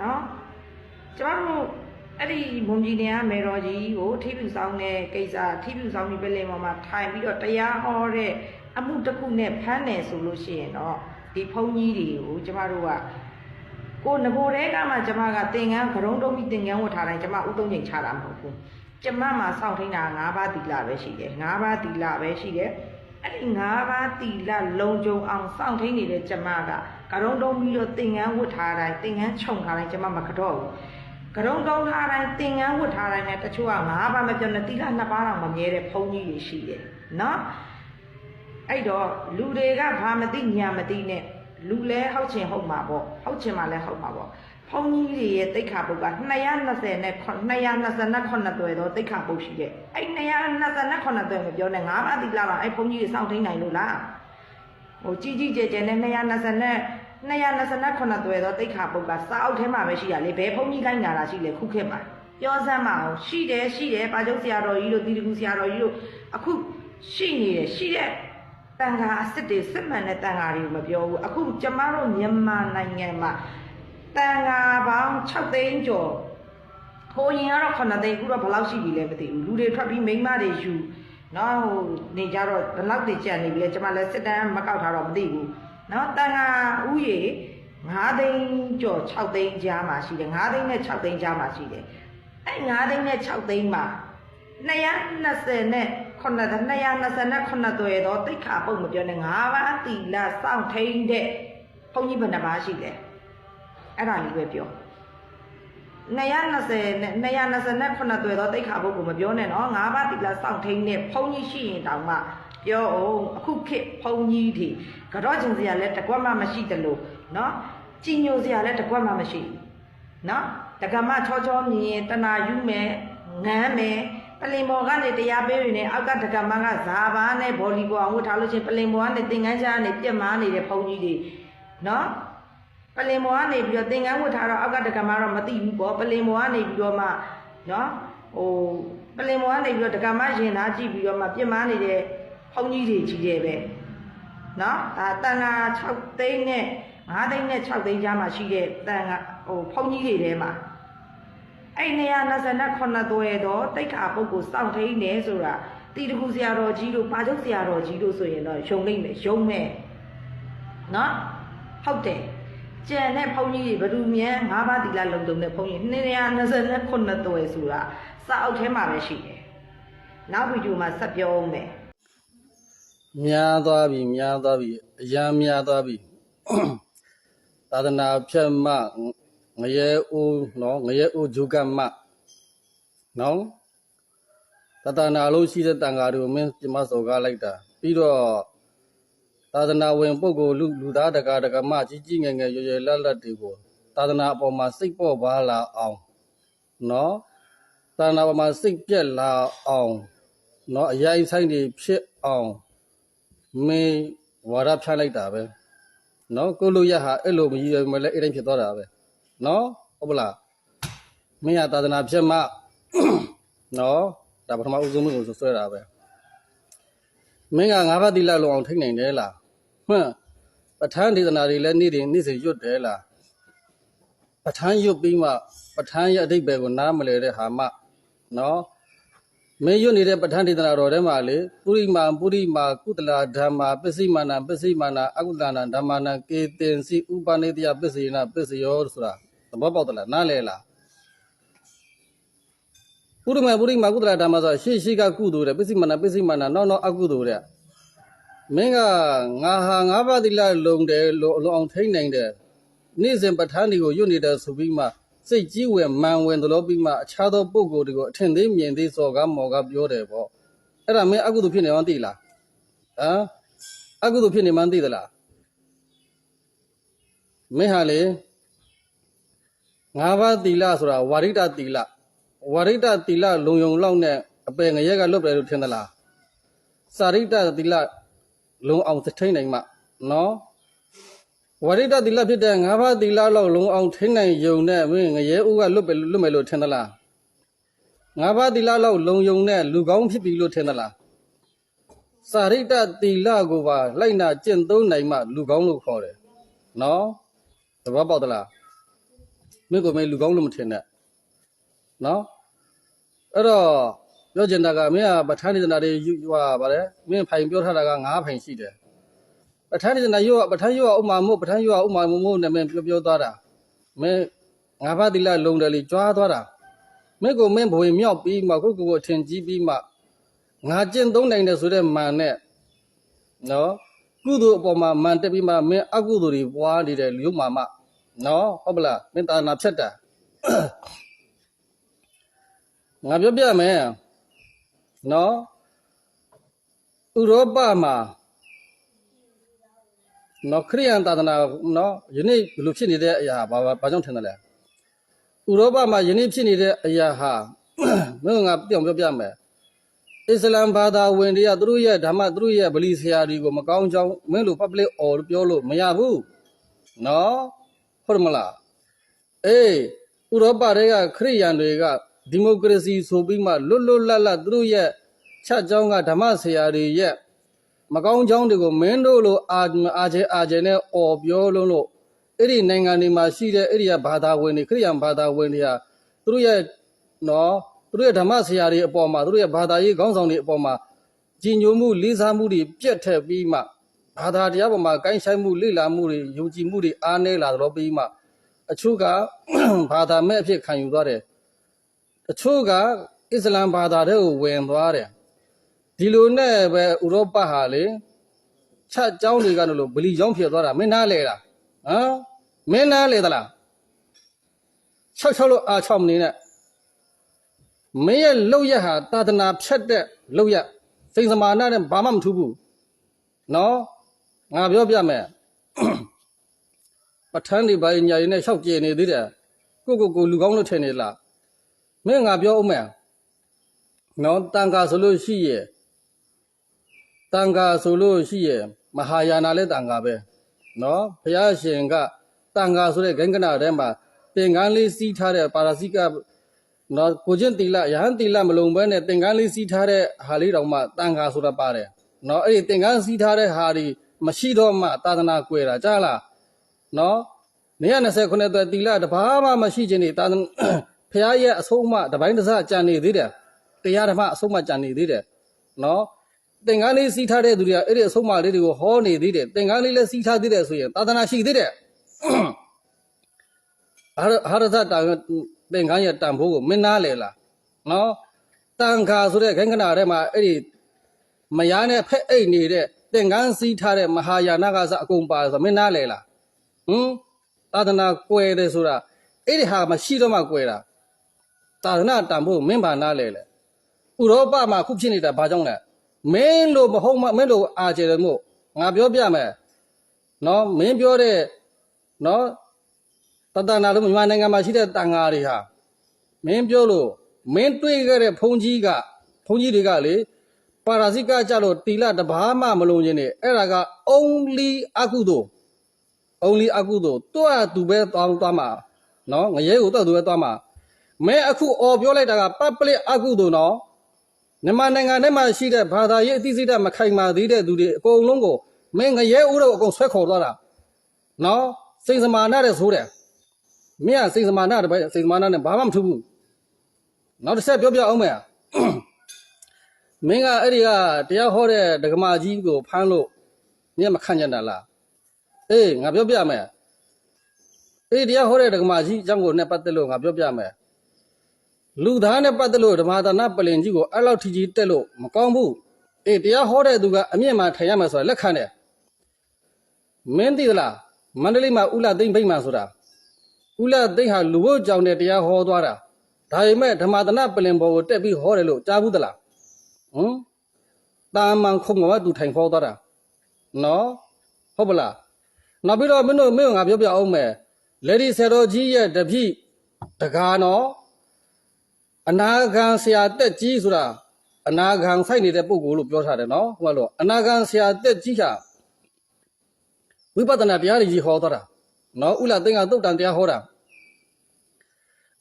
နော်ကျမတို့အဲ့ဒီမွန်ပြည်နယ်ကမေတော်ကြီးကိုထိပြူဆောင်တဲ့ကိစ္စထိပြူဆောင်ပြီးပြည်လင်ပေါ်မှာထိုင်ပြီးတော့တရားဟောတဲ့အမှုတစ်ခုနဲ့ဖမ်းတယ်ဆိုလို့ရှိရင်တော့ဒီဘုန်းကြီးတွေကိုကျမတို့ကကိုငကိုတဲကမှကျမကသင်္ကန်းကရုံးတုံးပြီးသင်္ကန်းဝတ်ထားတိုင်းကျမဥသုံးချိန်ချတာမဟုတ်ဘူးကျမမှာစောင့်ထိန်တာ၅ပါးသီလပဲရှိတယ်၅ပါးသီလပဲရှိတယ်အဲ့ဒီ၅ပါးတီလလုံကြုံအောင်စောင့်ထိန်နေတဲ့ကျမက ကရုံတုံးပြီးတော့သင်္ကန်းဝတ်ထားတိုင်းသင်္ကန်းခြုံထားတိုင်းကျမမကတော့ဘူးကရုံတုံးထားတိုင်းသင်္ကန်းဝတ်ထားတိုင်းနဲ့တချို့က၅ပါးမပြောနဲ့တီလနှစ်ပါးတော့မမြဲတဲ့ဘုန်းကြီးတွေရှိတယ်နော်အဲ့တော့လူတွေကဘာမသိညာမသိနဲ့လူလဲဟုတ်ချင်ဟုတ်မှာပေါ့ဟုတ်ချင်မှလည်းဟုတ်မှာပေါ့ဘုန်းကြီးတွေရဲ့တိတ်ခါပုတ်က220နဲ့229သွယ်တော့တိတ်ခါပုတ်ရှိတဲ့အဲ့229သွယ်မပြောနဲ့၅ပါးတိလာပါအဲ့ဘုန်းကြီးတွေစောင့်ထိန်နိုင်လို့လားဟိုကြီးကြီးကျယ်ကျယ်နဲ့220နဲ့ 229သွယ်တော့တိတ်ခါပုတ်ကစာအုပ်ထဲမှာပဲရှိရလေဘယ်ဘုန်းကြီးကိုင်းနာတာရှိလေခုခေတ်မှာပြောစမ်းမအောင်ရှိတယ်ရှိတယ်ပါကျုပ်ဆရာတော်ကြီးတို့တီတကူဆရာတော်ကြီးတို့အခုရှိနေတယ်ရှိတဲ့တန်ခါအစ်စ်တွေစစ်မှန်တဲ့တန်ခါတွေကိုမပြောဘူးအခုကျမတို့မြန်မာနိုင်ငံမှာတန်ခါပေါင်း6သိန်းကျော်ဟိုရင်ကတော့9သိန်းအခုတော့ဘယ်လောက်ရှိပြီလဲမသိဘူးလူတွေထွက်ပြီးမိန်းမတွေယူနော်ဟိုနေကြတော့ဘယ်လောက်တွေကြံနေပြီလဲကျမလည်းစစ်တမ်းမကောက်ထားတော့မသိဘူး နော်တန်ခါဥယေ9သိန်းကျော်6သိန်းကြားမှာရှိတယ်9သိန်းနဲ့6သိန်းကြားမှာရှိတယ်အဲ့9သိန်းနဲ့6သိန်းမှာ220နဲ့ခုနှစ်229သွယ်တော့တိတ်ခါပုတ်မပြောနဲ့၅ပါးတီလာစောင့်ထိန်တဲ့ဘုန်းကြီးဘယ်နှပါးရှိလဲအဲ့ဒါလေးပဲပြော220နဲ့229သွယ်တော့တိတ်ခါပုတ်ကိုမပြောနဲ့နော်၅ပါးတီလာစောင့်ထိန်တဲ့ဘုန်းကြီးရှိရင်တောင်မှ ပြောအောင်အခုခေတ်ဘုန်းကြီးတွေကတော့ကျင်စရာလဲတကွက်မှမရှိတယ်လို့နော်ကြည်ညိုစရာလဲတကွက်မှမရှိဘူးနော်တက္ကမချောချောမြင်ရင်တနာယူမယ်ငမ်းမယ်ပလင်ပေါ်ကနေတရားပေးနေအောက်ကတက္ကမကဇာဘာနဲ့ဗောလီဘောင်ဝတ်ထားလို့ချင်းပလင်ပေါ်ကနေသင်္ကန်းချာကနေပြက်မားနေတဲ့ဘုန်းကြီးတွေနော်ပလင်ပေါ်ကနေပြီးတော့သင်္ကန်းဝတ်ထားတော့အောက်ကတက္ကမတော့မသိဘူးပေါ့ပလင်ပေါ်ကနေပြီးတော့မှနော်ဟိုပလင်ပေါ်ကနေပြီးတော့တက္ကမရင်သားကြည့်ပြီးတော့မှပြက်မားနေတဲ့ ဘုန်းကြီးတွေကြီးတယ်ပဲနော်ဒါတန်ဃာ6သိန်းနဲ့5သိန်းနဲ့6သိန်းကြားမှာရှိတဲ့တန်ဃာဟိုဘုန်းကြီးတွေထဲမှာအဲ့229သွဲတော့တိတ်ခါပုဂ္ဂိုလ်စောင့်ထိန်နေဆိုတာတီတကူဆရာတော်ကြီးတို့ပါချုပ်ဆရာတော်ကြီးတို့ဆိုရင်တော့ယုံလိမ့်မယ်ယုံမယ်နော်ဟုတ်တယ်ကျန်တဲ့ဘုန်းကြီးတွေဘယ်သူမြန်၅ပါးတီလာလုံတုံတဲ့ဘုန်းကြီး229သွဲဆိုတာစာအုပ်ထဲမှာပဲရှိတယ်နောက်ဗီဒီယိုမှာဆက်ပြောအောင်မယ် များသွားပြီများသွားပြီအရန်များသွားပြီသာသနာဖြတ်မငရဲဦးနော်ငရဲဦးဂျုကမနော်တသနာလုံးရှိတဲ့တန်ဃာတွေကိုမင်းပြမစော်ကားလိုက်တာပြီးတော့သာသနာဝင်ပုဂ္ဂိုလ်လူလူသားတကာတကမကြီးကြီးငယ်ငယ်ရွယ်ရွယ်လတ်လတ်တွေကိုသာသနာအပေါ်မှာစိတ်ပေါ့ပါလာအောင်နော်သာသနာအပေါ်မှာစိတ်ပြက်လာအောင်နော်အရင်ဆိုင်တွေဖြစ်အောင် မေဝါရဖြတ်လိုက်တာပဲနော်ကိုလူရဟာအဲ့လိုမကြီးရမလဲအဲ့တိုင်းဖြစ်သွားတာပဲနော်ဟုတ်ပလားမင်းရသာသနာဖြစ်မှနော်ဒါပထမဦးဆုံးကိုဆွဲတာပဲမင်းကငါးပါးတိလလောက်အောင်ထိနိုင်တယ်လားမှန်ပဋ္ဌာန်းဒေသနာတွေလည်းနေ့တိုင်းနေ့စဉ်ရွတ်တယ်လားပဋ္ဌာန်းရွတ်ပြီးမှပဋ္ဌာန်းရဲ့အဓိပ္ပာယ်ကိုနားမလည်တဲ့ဟာမှနော် မင်းရွတ်နေတဲ့ပဋ္ဌာန်းဒေသနာတော်ထဲမှာလေပုရိမာပုရိမာကုသလာဓမ္မာပစ္စည်းမာနာပစ္စည်းမာနာအကုသနာဓမ္မာနာကေတင်စီဥပနိတယပစ္စယေနပစ္စယောဆိုတာသဘောပေါက်သလားနားလဲလားပုရိမာပုရိမာကုသလာဓမ္မာဆိုတာရှေ့ရှေ့ကကုသိုလ်တဲ့ပစ္စည်းမာနာပစ္စည်းမာနာနောက်နောက်အကုသိုလ်တဲ့မင်းကငါဟာငါးပါးသီလလုံတယ်လုံလုံအောင်ထိန်းနိုင်တယ်နေ့စဉ်ပဋ္ဌာန်းတွေကိုရွတ်နေတယ်ဆိုပြီးမှ စိတ်ကြီးဝင်မန်ဝင်သလိုပြီးမှအခြားသောပုဂ္ဂိုလ်တွေကိုအထင်သေးမြင်သေးစော်ကားမော်ကားပြောတယ်ပေါ့အဲ့ဒါမင်းအကုသိုလ်ဖြစ်နေမှန်းသိလားဟမ်အကုသိုလ်ဖြစ်နေမှန်းသိသလားမင်းဟာလေငါးပါးသီလဆိုတာဝါရိတသီလဝါရိတသီလလုံယုံလောက်နဲ့အပယ်ငရဲကလွတ်တယ်လို့ထင်သလားစာရိတသီလလုံအောင်သထိန်နိုင်မှနော် ဝရိတသီလဖြစ်တဲ့ငါးပါးသီလလောက်လုံအောင်ထိန်းနိုင်ယုံနဲ့မင်းငရဲဥကလွတ်ပဲလွတ်မယ်လို့ထင်သလားငါးပါးသီလလောက်လုံယုံနဲ့လူကောင်းဖြစ်ပြီလို့ထင်သလားစာရိတသီလကိုပါလိုက်နာကျင့်သုံးနိုင်မှလူကောင်းလို့ခေါ်တယ်နော်သဘောပေါက်သလားမမင်းကိုမင်းလူကောင်းလို့မထင်နဲ့နော်အဲ့တော့ပြောချင်တာကမင်းကပဋ္ဌာန်းဒေသနာတွေယူဟာဗါလဲမင်းဖိုင်ပြောထားတာက9ဖိုင်ရှိတယ် ပဋ္ဌာန်းဒေသနာယူကပဋ္ဌာန်းယူကဥမာမို့ပဋ္ဌာန်းယူကဥမာမို့မို့နဲ့မင်းပြောပြောသွားတာမင်းငါးပါးသီလလုံတယ်လေကြွားသွားတာမင်းကိုမင်းဘဝင်မြောက်ပြီးမှကိုယ့်ကိုယ်ကိုအထင်ကြီးပြီးမှငါကျင့်သုံးနိုင်တယ်ဆိုတဲ့မာနဲ့နော်ကုသိုလ်အပေါ်မှာမန်တက်ပြီးမှမင်းအကုသိုလ်တွေပွားနေတဲ့လူမှမနော်ဟုတ်ပလားမင်းတာနာဖြတ်တာငါပြောပြမယ်နော်ဥရောပမှာ နော်ခရိယန်သာသနာနော်ယနေ့ဘယ်လိုဖြစ်နေတဲ့အရာဘာဘာကြောင့်ထင်တယ်လဲဥရောပမှာယနေ့ဖြစ်နေတဲ့အရာဟာမင်းကငါပြောင်ပြောပြမယ်အစ္စလမ်ဘာသာဝင်တွေကသူတို့ရဲ့ဓမ္မသူတို့ရဲ့ဗလီဆရာတွေကိုမကောင်းကြောင်းမင်းတို့ public or ပြောလို့မရဘူးနော်ဟုတ်တယ်မလားအေးဥရောပတွေကခရိယန်တွေကဒီမိုကရေစီဆိုပြီးမှလွတ်လွတ်လပ်လပ်သူတို့ရဲ့ချက်ကြောင်းကဓမ္မဆရာတွေရဲ့ မကောင်းကြောင်းတွေကိုမင်းတို့လိုအာအာကျဲအာကျဲနဲ့អော်ပြောလုံးလို့အဲ့ဒီနိုင်ငံတွေမှာရှိတဲ့အဲ့ဒီကဘာသာဝင်တွေခရိယန်ဘာသာဝင်တွေကသူတို့ရဲ့နော်သူတို့ရဲ့ဓမ္မဆရာတွေအပေါ်မှာသူတို့ရဲ့ဘာသာရေးခေါင်းဆောင်တွေအပေါ်မှာကြည်ညိုမှုလေးစားမှုတွေပြတ်ထက်ပြီးမှဘာသာတရားပေါ်မှာကိုင်းဆိုင်မှုလေ့လာမှုတွေယုံကြည်မှုတွေအားနည်းလာတော့ပြီးမှအချို့ကဘာသာမဲ့အဖြစ်ခံယူသွားတယ်အချို့ကအစ္စလမ်ဘာသာတွေကိုဝင်သွားတယ် ဒီလိုနဲ့ပဲဥရောပဟာလေချက်เจ้าတွေကတော့လို့ဗလီကျောင်းဖြစ်သွားတာမင်းနားလေလားဟမ်မင်းနားလေသလား၆၆လို့အာ၆မနေနဲ့ မင်းရဲ့လောက်ရက်ဟာသာသနာဖြတ်တဲ့လောက်ရက်စိန်စမာနာနဲ့ဘာမှမထူးဘူးနော်ငါပြောပြမယ်ပဋ္ဌာန်းဒီဘာညာရင်းနဲ့ရှောက်ကြည်နေသေးတယ်ကိုကိုကိုလူကောင်းလို့ထင်နေလားမင်းငါပြောဦးမယ်နော်တန်ခါဆိုလို့ရှိရဲ့ တန်ခါဆိုလို့ရှိရဲ့မဟာယာနာလည်းတန်ခါပဲနော်ဘုရားရှင်ကတန်ခါဆိုတဲ့ဂင်္ဂနာထဲမှာသင်္ကန်းလေးစီးထားတဲ့ပါရစိကနော်ကိုချင်းတီလရဟန်းတီလမလုံဘဲနဲ့သင်္ကန်းလေးစီးထားတဲ့ဟာလေးတောင်မှတန်ခါဆိုတာပါတယ်နော်အဲ့ဒီသင်္ကန်းစီးထားတဲ့ဟာဒီမရှိတော့မှသာသနာကွယ်တာကြားလားနော်120ခုနှစ်သက်တီလတဘာမှမရှိခြင်းနေသာသနာဖះရဲ့အဆုံးအမတပိုင်းတစ်စကြံနေသေးတယ်တရားဓမ္မအဆုံးအမကြံနေသေးတယ်နော် သင်္ကန်းလေးစီးထားတဲ့သူတွေကအဲ့ဒီအဆုံးအမလေးတွေကိုဟောနေသေးတယ်သင်္ကန်းလေးလည်းစီးထားသေးတယ်ဆိုရင်သာသနာရှိသေးတယ်ဟာရဟာရသတာသင်္ကန်းရဲ့တန်ဖိုးကိုမင်းနာလေလားနော်တန်ခါဆိုတဲ့ခိုင်ခဏထဲမှာအဲ့ဒီမယားနဲ့ဖက်အိတ်နေတဲ့သင်္ကန်းစီးထားတဲ့မဟာယာနကစအကုန်ပါဆိုမင်းနာလေလားဟမ်သာသနာကွယ်တယ်ဆိုတာအဲ့ဒီဟာမရှိတော့မှကွယ်တာသာသနာတန်ဖိုးမင်းပါနာလေလေဥရောပမှာခုဖြစ်နေတာဘာကြောင့်လဲ မင်းလို့မဟုတ်မမင်းလို့အာကျတယ်မို့ငါပြောပြမယ်နော်မင်းပြောတဲ့နော်တတနာလို့မြန်မာနိုင်ငံမှာရှိတဲ့တန်ဃာတွေဟာမင်းပြောလို့မင်းတွေ့ခဲ့တဲ့ဘုန်းကြီးကဘုန်းကြီးတွေကလေပါရာဇိကကြလို့တီလတဘာမှမလုံးခြင်းနေအဲ့ဒါက only အကုသို့ only အကုသို့တွတ်သူပဲသွားသွားမှာနော်ငရဲကိုတွတ်သူပဲသွားမှာမင်းအခုអော်ပြောလိုက်တာက public အကုသို့နော် မြန်မာနိုင်ငံထဲမှာရှိတဲ့ဘာသာရေးအသိစိတ်ဓာတ်မခိုင်မာသေးတဲ့သူတွေအကုန်လုံးကိုမင်းငရဲဦးတော့အကုန်ဆွဲခေါ်သွားတာနော်စိတ်စမာနာတဲ့ဆိုးတယ်မင်းကစိတ်စမာနာတပိုက်စိတ်စမာနာနဲ့ဘာမှမထူးဘူးနောက်တစ်ဆက်ပြောပြအောင်မယ်မင်းကအဲ့ဒီကတရားဟောတဲ့ဒကမာကြီးကိုဖမ်းလို့မင်းကမခံကြတာလားအေးငါပြောပြမယ်အေးတရားဟောတဲ့ဒကမာကြီးအကြောင်းကိုနဲ့ပတ်သက်လို့ငါပြောပြမယ် လူသားနဲ့ပတ်သက်လို့ဓမ္မဒါနပလင်ကြီးကိုအဲ့လောက်ထီကြီးတက်လို့မကောင်းဘူးအေးတရားဟောတဲ့သူကအမြင့်မှထိုင်ရမယ်ဆိုတာလက်ခံတယ်မင်းသိသလားမန္တလေးမှာဥလာသိမ့်ဗိမ့်မှဆိုတာဥလသိမ့်ဟာလူဘုတ်ကြောင့်တဲ့တရားဟောသွားတာဒါပေမဲ့ဓမ္မသနပလင်ဘော်ကိုတက်ပြီးဟောတယ်လို့ကြားဘူးသလားဟမ်တာမန်ခုံကသူထိုင်ဟောသွားတာနော်ဟုတ်ပလားနောက်ပြီးတော့မင်းတို့မင်းတို့ငါပြောပြအောင်မယ်လေဒီဆယ်တော်ကြီးရဲ့တပည့်တကားနော် အနာဂံဆရာတက်ကြီးဆိုတာအနာဂံဆိုင်နေတဲ့ပုဂ္ဂိုလ်လို့ပြောထားတယ်နော်ဟိုကလို့အနာဂံဆရာတက်ကြီးဟာဝိပဿနာတရားတွေကြီးဟောသွားတာနော်ဥလာသိန်းကသုတ်တန်တရားဟောတာ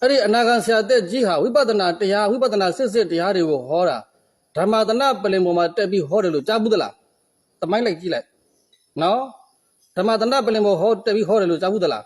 အဲ့ဒီအနာဂံဆရာတက်ကြီးဟာဝိပဿနာတရားဝိပဿနာစစ်စစ်တရားတွေကိုဟောတာဓမ္မသနာပလင်ပေါ်မှာတက်ပြီးဟောတယ်လို့ကြားဘူးသလားတမိုင်းလိုက်ကြည့်လိုက်နော်ဓမ္မသနာပလင်ပေါ်ဟောတက်ပြီးဟောတယ်လို့ကြားဘူးသလား